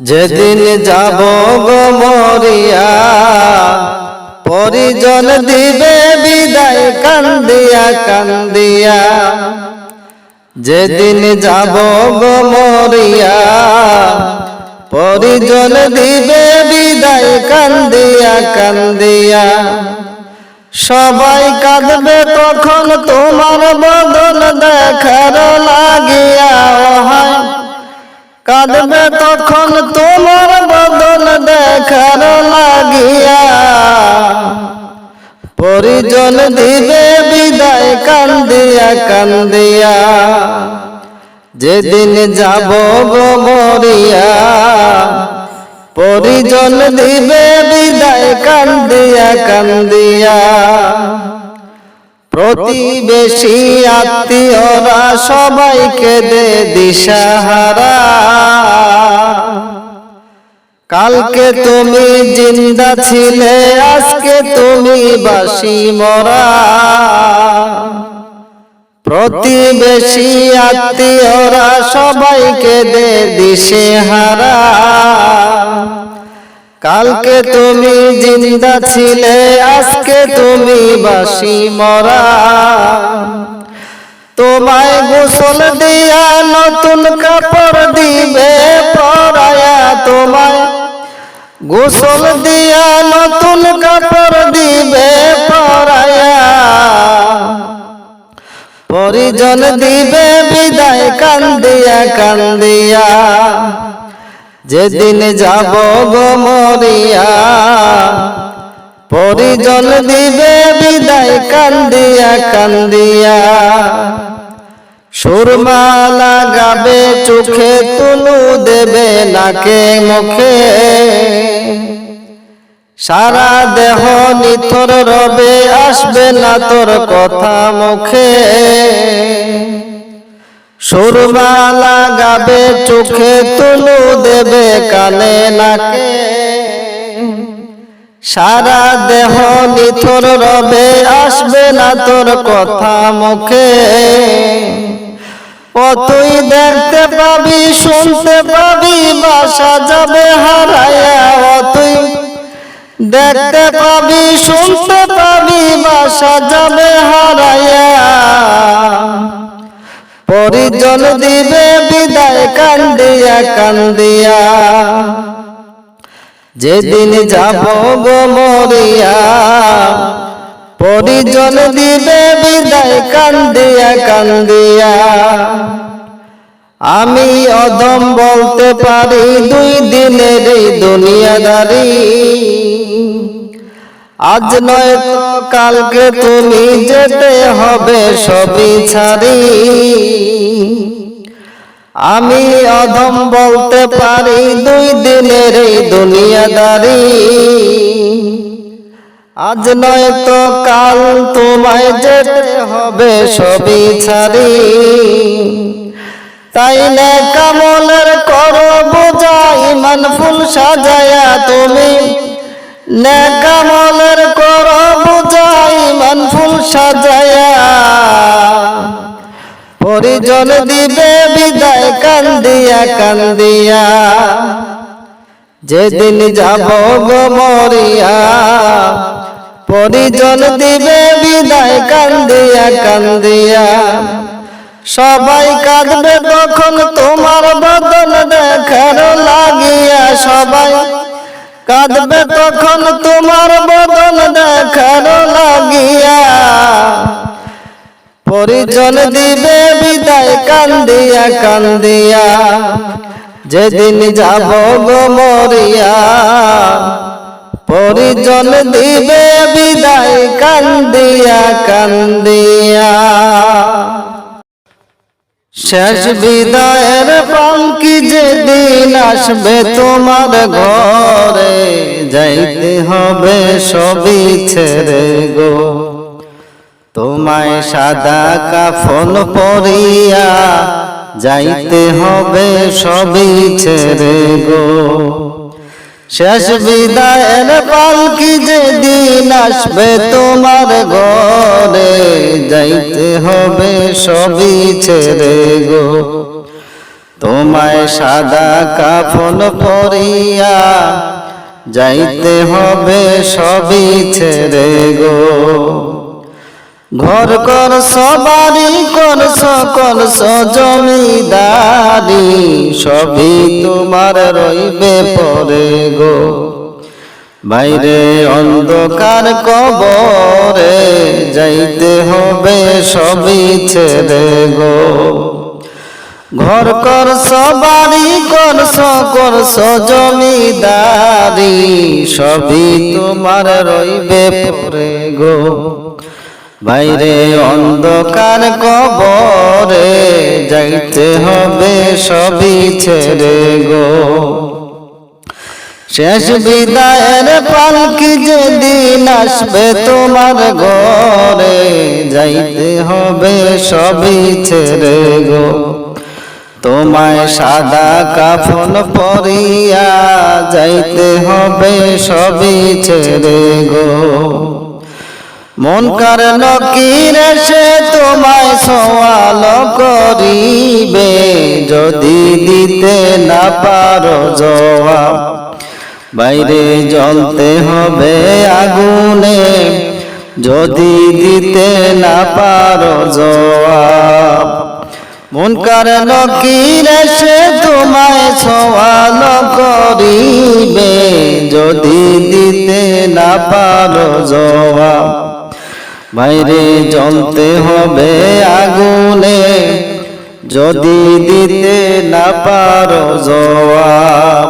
যেদিন যাব গো মরিয়া পরিজন দিবে বিদায় কান্দিয়া কান্দিয়া। যেদিন যাব গো মরিয়া পরিজন দিবে বিদায় কান্দিয়া কান্দিয়া। সবাই কাঁদবে তখন তোমার বদল দেখার লাগিয়া কাঁদবে তখন তোমার বদল দেখার লাগিয়া। পরিজন দিবে বিদায় কান্দিয়া কান্দিয়া। যেদিন যাব গো মরিয়া। পরিজন দিবে বিদায় কান্দিয়া কান্দিয়া। প্রতিবেশী আত্মীয়রা সবাইকে দে দিশাহারা। কালকে তুমি জিন্দা ছিলে, আজকে তুমি বাসি মরা। প্রতিবেশী আত্মীয়রা সবাইকে দে দিশে হারা কালকে তুমি জিন্দা ছিলে, আজকে তুমি বাসি মরা। তোমায় গোসল দিয়া নতুন কাপড় দিবে, পরায়া তোমায়। গোসল দিয়া নতুন কাপড় দিবে, পরায়া। পরিজন দিবে, বিদায় কান্দিয়া কান্দিয়া। যেদিন যাব গো মরিয়া পরিজন দিবে বিদায় কান্দিয়া কান্দিয়া। সুরমা লাগাবে চোখে তুলু দেবে নাকে মুখে। সারা দেহ নিথর রবে আসবে না তোর কথা মুখে। সুরমা লাগাবে চোখে তুলু দেবে, কানে, নাকে। সারা দেহ নিথর রবে, আসবে না তোর কথা মুখে। ও তুই দেখতে পাবি, শুনতে পাবি, বাসা যাবে হারায়া ও তুই দেখতে পাবি, শুনতে পাবি, বাসা যাবে হারায়া। পরিজন দিবে বিদায় কান্দিয়া কান্দিয়া। যেদিন যাব গো মরিয়া, পরিজন দিবে বিদায় কান্দিয়া কান্দিয়া। আমি অদম বলতে পারি, দুই দিনের এই দুনিয়াদারি। আজ নয় তো কালকে তুমি যেতে হবে সবই ছাড়ি। আমি অধম বলতে পারি দুই দিনের এই দুনিয়াদারি। আজ নয় তো কাল তোমায় যেতে হবে সবই ছাড়ি। তাই না কামলের করো বোঝা ইমান ফুল সাজায়া তুমি নেকামলের কর বুঝাই মান ফুল সাজায়া। পরিজন দিবে বিদায়, কান্দিয়া কান্দিয়া। যেদিন যাব গো মরিয়া, পরিজন দিবে বিদায়, কান্দিয়া কান্দিয়া। সবাই কাঁদবে তখন তোমার বদল দেখার লাগিয়া সবাই কাঁদবে তখন তোমার বদল দেখার লাগিয়া। পরিজন দিবে বিদায় কান্দিয়া কান্দিয়া, যেদিন যাব গো মরিয়া। পরিজন দিবে বিদায় কান্দিয়া কান্দিয়া। শেষ বিদায়ের পাঙ্কি যেদিন আসবে? তোমার ঘরে যাইতে হবে সবই ছেড়ে গো। তোমায় সাদা কাফন পরিয়া যাইতে হবে সবই ছেড়ে গো। শেষ বিদায়ের পালকি যেদিন আসবে তোমার ঘরে, যাইতে হবে সবই ছেড়ে গো। তোমায় সাদা কাফন পরিয়া, যাইতে হবে সবই ছেড়ে গো। ঘর কর সবারই কর সকল জমিদারি সবই তোমার রইবে পরে গো। বাইরে অন্ধকার কবরে যাইতে হবে সবই ছেড়ে গো। ঘর কর সবারই কর সকর জমিদারি সবই তোমার রইবে পরে গো। বাইরে অন্ধকার কবরে যাইতে হবে সবই ছেড়ে গো। শেষ বিদায়ের পালকি যেদিন আসবে তোমার ঘরে, যাইতে হবে সবই ছেড়ে গো। তোমায় সাদা কাফন পরিয়া যাইতে হবে সবই ছেড়ে গো। মন কার নকির সে তোমায় সওয়াল করিবে, যদি দিতে না পারো জবাব। বাইরে জ্বলতে হবে আগুনে, যদি দিতে না পারো জবাব। মন কার নকির সে তোমায় সওয়াল করিবে, যদি দিতে না পারো জবাব। বাইরে জ্বলতে হবে আগুনে, যদি দিতে না পারো জবাব।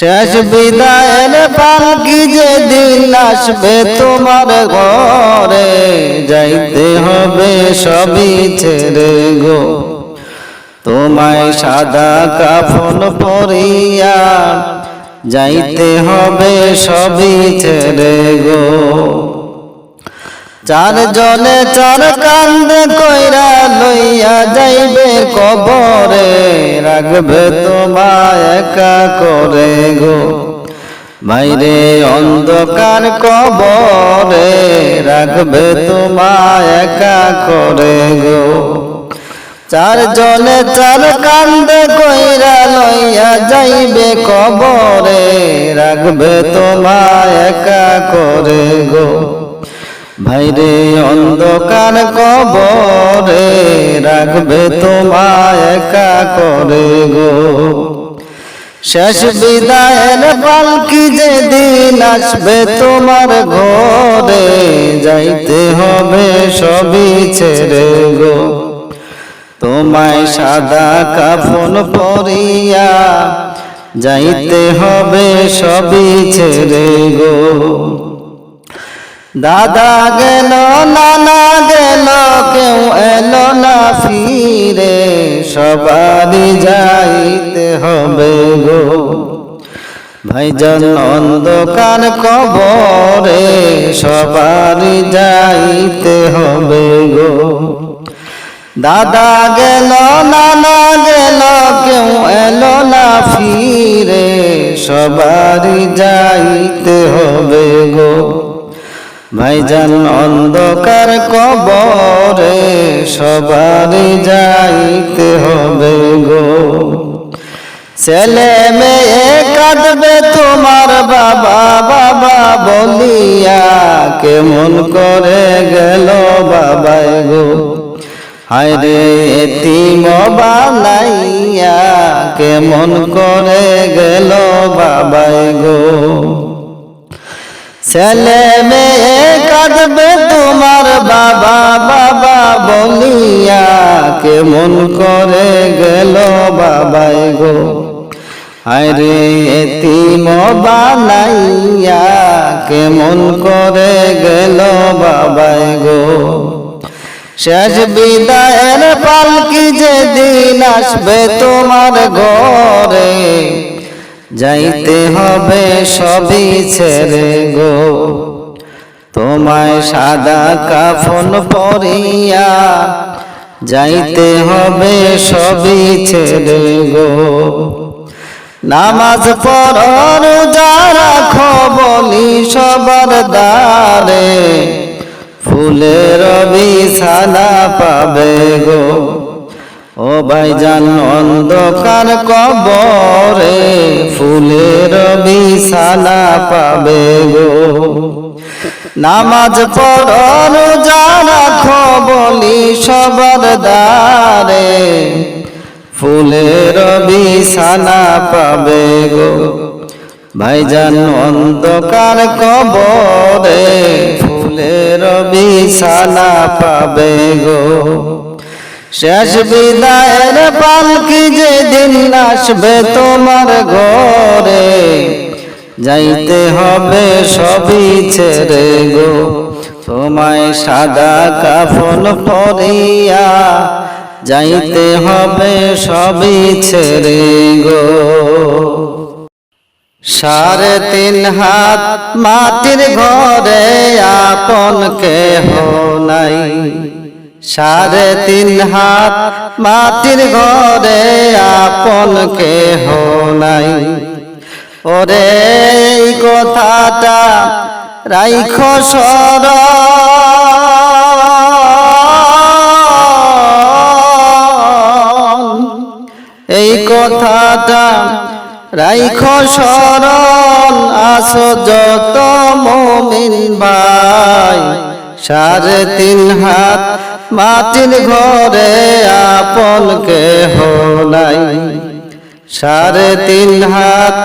শেষ বিদায়ের পালকি যেদিন আসবে তোমার ঘরে, যাইতে হবে সবই ছেড়ে গো। তোমায় সাদা কাফন পরিয়া, যাইতে হবে সবই ছেড়ে গো। চার জনে চার কান্দে কইরা লইয়া যাইবে কবরে। রাখবে তোমায় একা করে গো। বাইরে অন্ধকার কবরে, রাখবে তোমায় একা করে গো। চার জনে চার কান্দে কইরা লইয়া যাইবে কবরে, রাখবে তোমায় একা করে গো। ভাইরে অন্ধকার কবরে রাখবে তোমায় একা করে গো। শেষ বিদায়ের পালকি যেদিন আসবে তোমার ঘরে, যাইতে হবে সবই ছেড়ে গো। তোমায় সাদা কাফন পরিয়া, যাইতে হবে সবই ছেড়ে গো। দাদা গেল, নানা গেল, কেউ এলো না ফিরে। সবারই যাইতে হবে গো। ভাইজন অন্ধকার কবরে, সবারই যাইতে হবে গো। দাদা গেল, নানা গেল, কেউ এলো না ফিরে। সবারই যাইতে হবে গো। ভাইজান অন্ধকার কবরে, সবারই যাইতে হবে গো। ছেলে মেয়ে কাঁদবে তোমার বাবা বাবা বলিয়া কেমন করে গেল বাবাই গো। হায়রে এতিম বানাইয়া কেমন করে গেল বাবাই গো। ছেলে মেয়ে কাঁদবে তোমার বাবা বাবা বলিয়া, কেমন করে গেল বাবাই গো? আরে এতিম বানাইয়া, কেমন করে গেল বাবাই গো? শেষ বিদায়ের পালকি যেদিন আসবে তোমার ঘরে যাইতে হবে সবই ছেড়ে গো। তোমায় সাদা কাফন পরিয়া যাইতে হবে সবই ছেড়ে গো। নামাজ পড়র যারা খবলি সবার দ্বারে, ফুলের বিছানা পাবে গো। ও ভাইজান অন্ধকার কবরে ফুলের বিছানা পাবে গো। নামাজ পড়ন যারা বলি সবার দ্বারে ফুলের বিছানা পাবে গো। ভাইজান অন্ধকার কবরে ফুলের বিছানা পাবে গো। শেষ বিদায়ের পালকি যেদিন আসবে তোমার ঘরে, যাইতে হবে সবই ছেড়ে গো। তোমায় সাদা কাফন পরিয়া, যাইতে হবে সবই ছেড়ে গো। সাড়ে তিন হাত মাটির ঘরে আপন কেহ নাই। সাড়ে তিন হাত মাটির ঘরে আপন কেহ নাই। ওরে কথাটা রাইখ সর এই কথাটা রাইখ স্মরণ আস যত মমিন ভাই। সাড়ে তিন হাত মাটির ঘরে আপন কেহ নাই। সাড়ে তিন হাত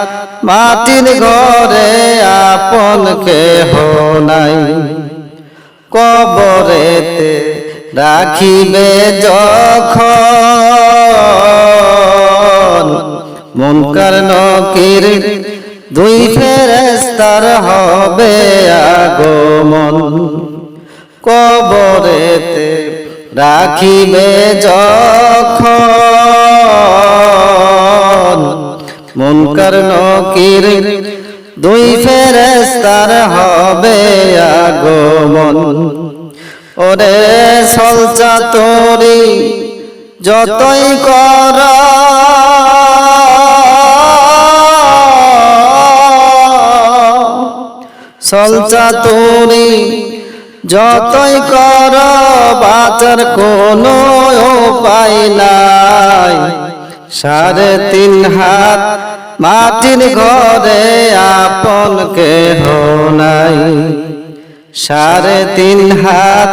মাটির ঘরে আপন কেহ নাই। কবরেতে রাখিবে যখন মুনকার নকির দুই ফেরেস্তার হবে আগমন। কবরেতে রাখিবে যখন মুনকার নকির দুই ফেরেস্তার হবে আগমন। ওরে সলচা তোরি যতই কর। সলচা তোরি যতই কর বাচার কোনো উপায় নাই। সাড়ে তিন হাত মাটির ঘরে আপন কেহ নাই। সাড়ে তিন হাত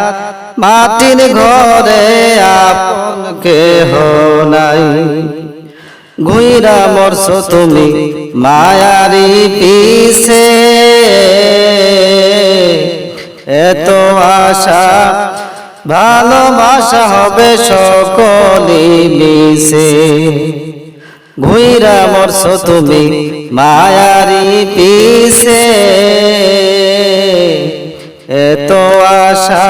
মাটির ঘরে আপন কেহ নাই। ঘুইরা মরছ তুমি, মায়ারি পিছে। এত আশা, ভালোবাসা হবে সকলি মিশে। ঘুইরা মরছ তুমি মায়ারি পিছে। এত আশা,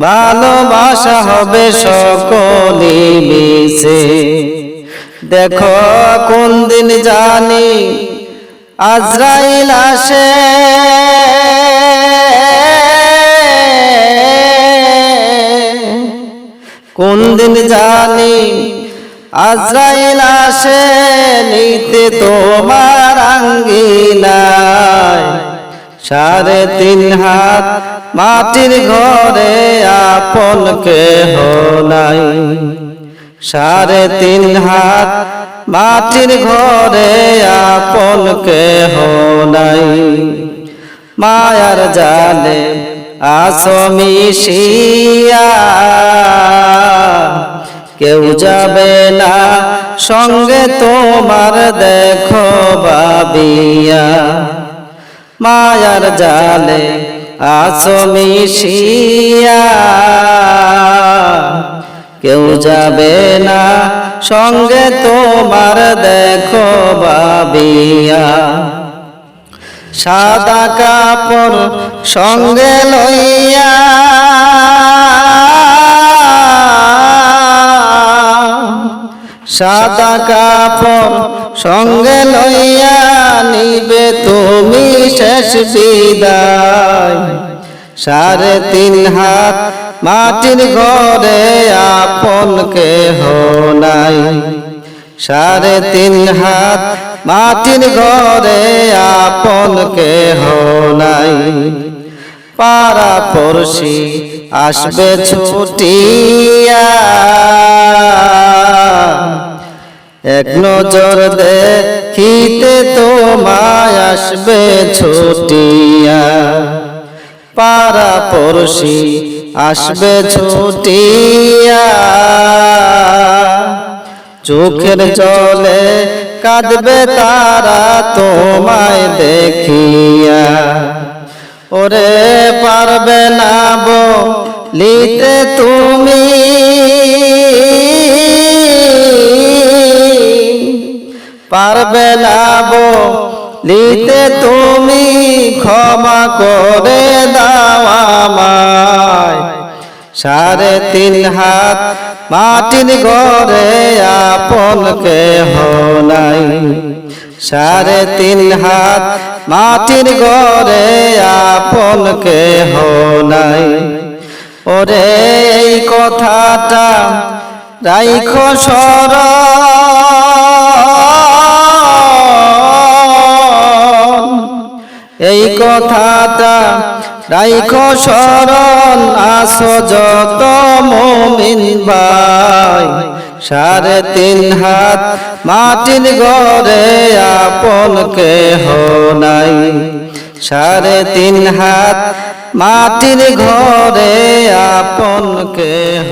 ভালোবাসা হবে সকলি মিশে। দেখো কোন দিন জানি আজরাইল আসে। কোন দিন জানি আজরাইল আসে নিতে তোমার আঙ্গিনায়। সাড়ে তিন হাত মাটির ঘরে আপন কেহ নাই। সাড়ে তিন হাত মাটির ঘরে আপন কেহ নাই। মায়ার জালে আসমি শিয়া কেউ যাবে না। সঙ্গে তোমার দেখো বাবিয়া মায়ার জালে আসমি শিয়া কেউ যাবে না। সঙ্গে তোমার দেখো বাবিয়া সাদা কাপড় সঙ্গে লইয়া। সাদা কাপড় সঙ্গে লইয়া নিবে তুমি শেষ বিদায়। সাড়ে তিন হাত মাটির ঘরে আপন কেহ নাই। সাড়ে তিন হাত মাটির ঘরে আপন কেহ নাই। পাড়া পড়শি আসবে ছুটিয়া এক নজর দেখিতে তোমায় আসবে ছুটিয়া। পাড়া পড়শি আসবে ছুটিয়া। চোখের জলে কাঁদবে তারা তোমায় দেখিয়া। ওরে পারবে না বলিতে তুমি। পারবে না বলিতে তুমি ক্ষমা করে দাও আমায়। সাড়ে তিন হাত মাটির ঘরে আপন কেহ নাই। সাড়ে তিন হাত মাটির ঘরে আপন কেহ নাই। ওরে এই কথাটা রাইখো স্মরণ কথাটা রাইখো স্মরণ আসো যত মমিন ভাই। সাড়ে তিন হাত মাটির ঘরে আপন কেহ নাই। সাড়ে তিন হাত মাটির ঘরে আপন কেহ